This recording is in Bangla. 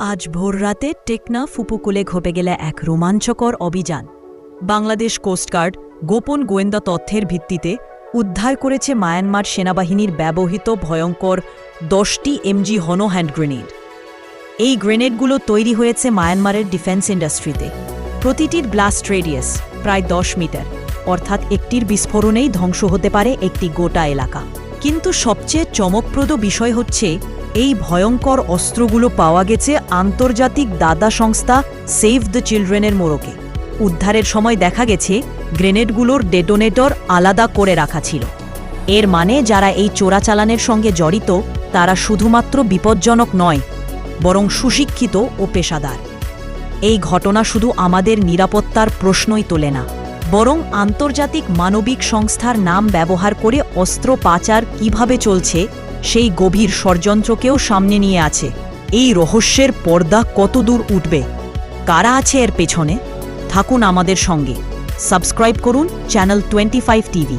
আজ ভোররাতে টেকনাফ উপকূলে ঘটে গেলে এক রোমাঞ্চকর অভিযান। বাংলাদেশ কোস্টগার্ড গোপন গোয়েন্দা তথ্যের ভিত্তিতে উদ্ধার করেছে মায়ানমার সেনাবাহিনীর ব্যবহৃত ভয়ঙ্কর দশটি এমজি হনো হ্যান্ড গ্রেনেড। এই গ্রেনেডগুলো তৈরি হয়েছে মায়ানমারের ডিফেন্স ইন্ডাস্ট্রিতে। প্রতিটির ব্লাস্ট রেডিয়াস প্রায় দশ মিটার, অর্থাৎ একটির বিস্ফোরণেই ধ্বংস হতে পারে একটি গোটা এলাকা। কিন্তু সবচেয়ে চমকপ্রদ বিষয় হচ্ছে এই ভয়ঙ্কর অস্ত্রগুলো পাওয়া গেছে আন্তর্জাতিক দাদা সংস্থা সেভ দ্য চিলড্রেনের মোড়কে। উদ্ধারের সময় দেখা গেছে, গ্রেনেডগুলোর ডেটোনেটর আলাদা করে রাখা ছিল। এর মানে যারা এই চোরাচালানের সঙ্গে জড়িত, তারা শুধুমাত্র বিপজ্জনক নয়, বরং সুশিক্ষিত ও পেশাদার। এই ঘটনা শুধু আমাদের নিরাপত্তার প্রশ্নই তোলে না, বরং আন্তর্জাতিক মানবিক সংস্থার নাম ব্যবহার করে অস্ত্র পাচার কীভাবে চলছে সেই গভীর ষড়যন্ত্রকেও সামনে নিয়ে আছে। এই রহস্যের পর্দা কতদূর উঠবে? কারা আছে এর পেছনে? থাকুন আমাদের সঙ্গে। সাবস্ক্রাইব করুন চ্যানেল টোয়েন্টি ফাইভ টিভি।